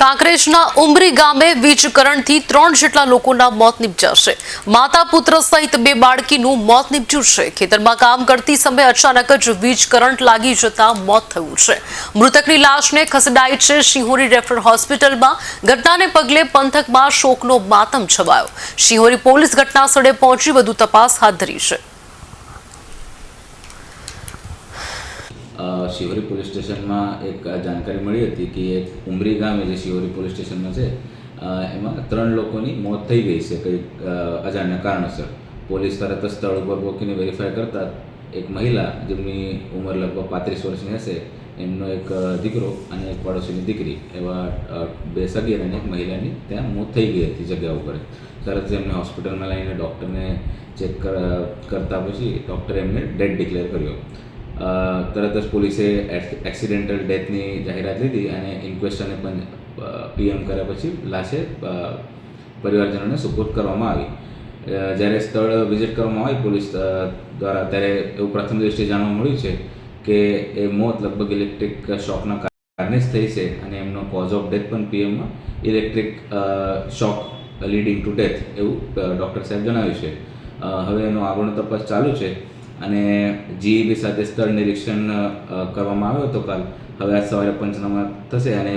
કાંકરેજના ઉમરી ગામે વીજ કરંટથી ત્રણ જેટલા લોકોના મોત નીપજાશે માતા પુત્ર સહિત બે બાળકીનું મોત નીપજ્યું છે. ખેતરમાં કામ કરતી સમયે અચાનક જ વીજ કરંટ લાગી જતા મોત થયું છે. મૃતકની લાશને ખસેડાઈ છે શિહોરી રેફરલ હોસ્પિટલમાં. ઘટનાને પગલે પંથકમાં શોકનો માતમ છવાયો. શિહોરી પોલીસ ઘટના સ્થળે પહોંચી વધુ તપાસ હાથ ધરી છે. શિહોરી પોલીસ સ્ટેશનમાં એક જાણકારી મળી હતી કે એક ઉમરી ગામે જે શિહોરી પોલીસ સ્ટેશનમાં છે એમાં ત્રણ લોકોની મોત થઈ ગઈ છે કંઈક અજાણ્યા કારણસર. પોલીસ તરત સ્થળ ઉપર પહોંચીને વેરીફાઈ કરતા એક મહિલા, જેમની ઉંમર લગભગ પાંત્રીસ વર્ષની હશે, એમનો એક દીકરો અને એક પડોશીની દીકરી, એવા બે સગીર અને એક મહિલાની ત્યાં મોત થઈ ગઈ હતી જગ્યા ઉપર. તરત જ એમને હોસ્પિટલમાં લઈને ડૉક્ટરને ચેક કરતા પછી ડૉક્ટરે એમને ડેડ ડિક્લેર કર્યો. તરત જ પોલીસે એક્સિડેન્ટલ ડેથની જાહેરાત લીધી અને ઇન્ક્વેસ્ટને પણ પીએમ કર્યા પછી લાશે પરિવારજનોને સુપોર્ટ કરવામાં આવી. જ્યારે સ્થળ વિઝિટ કરવામાં આવી, પોલીસ દ્વારા ત્યારે એવું પ્રથમ દ્રષ્ટિએ જાણવા મળ્યું છે કે એ મોત લગભગ ઇલેક્ટ્રિક શોકના કારણે જ થઈ છે અને એમનો કોઝ ઓફ ડેથ પણ પીએમમાં electric shock leading to death એવું ડૉક્ટર સાહેબ જણાવ્યું છે. હવે એનો આગળનો તપાસ ચાલુ છે. અને જીઈબી સાથે સ્થળ નિરીક્ષણ કરવામાં આવ્યો હતો કાલ. હવે આજ સવારે પંચનામા થશે અને